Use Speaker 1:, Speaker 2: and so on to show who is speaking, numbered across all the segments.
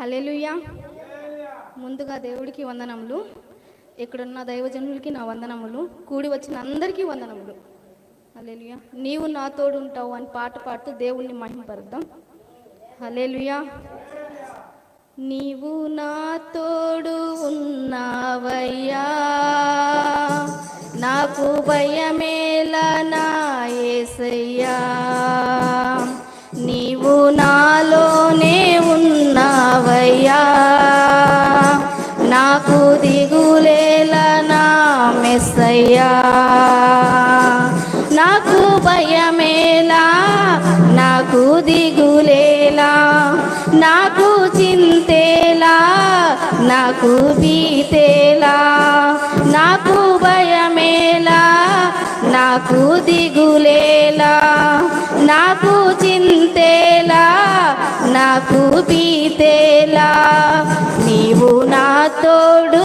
Speaker 1: Hallelujah ముందుగా దేవుడికి వందనములు. ఇక్కడున్న దైవజనులకి నా వందనములు. కూడి వచ్చిన అందరికీ వందనములు. హల్లెలూయా. నీవు నా తోడు ఉంటావు అని పాట పాడుతూ దేవుణ్ణి మహిమపరుద్దాం హల్లెలూయా. నీవు నా తోడు ఉన్నావయ్యా. నాకు భయమేలా నా ఏసయ్యా. నాకు చింతేలా నాకు బీతేలా నాకు భయమేలా నాకు దిగులేలా నాకు చింతేలా నాకు బీతేలా. నీవు నా తోడు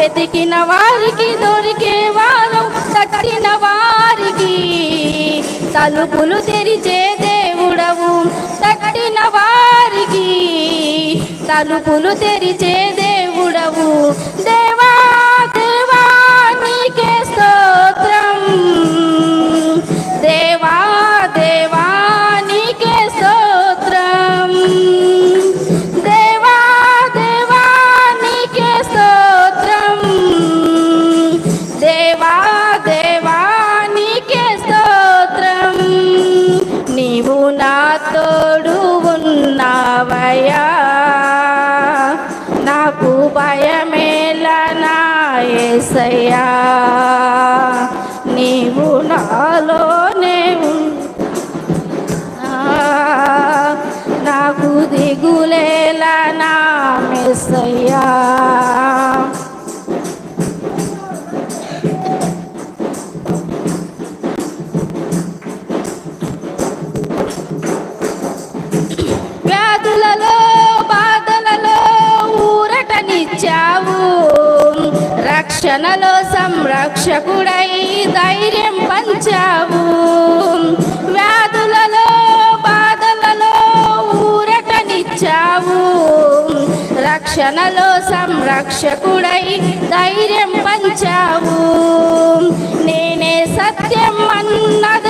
Speaker 1: వెతికిన వారికి దొరికే వాడవు తట్టిన వారికి తలుపులు తెరిచే దేవుడవు. తట్టిన వారికి తలుపులు తెరిచే దేవుడవు. దేవా ఏసయ్యా నీవు నాలోనే నాకు దిగులేలా నా మెస్సయ్యా రక్షణలో సంరక్షకుడై ధైర్యం పంచావు. వ్యాధులలో బాధలలో ఊరటనిచ్చావు. రక్షణలో సంరక్షకుడై ధైర్యం పంచావు. నేనే సత్యం అన్నది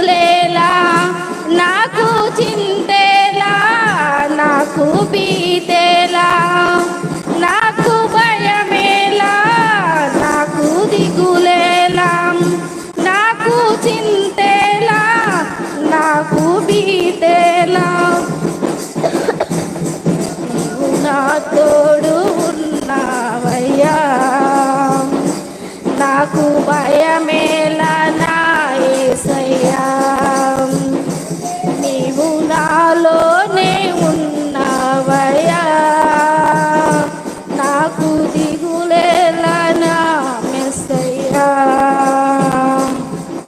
Speaker 1: దిగులేలా నాకు చింతేలా నాకు బీతేలా నాకు భయమేలా నాకు దిగు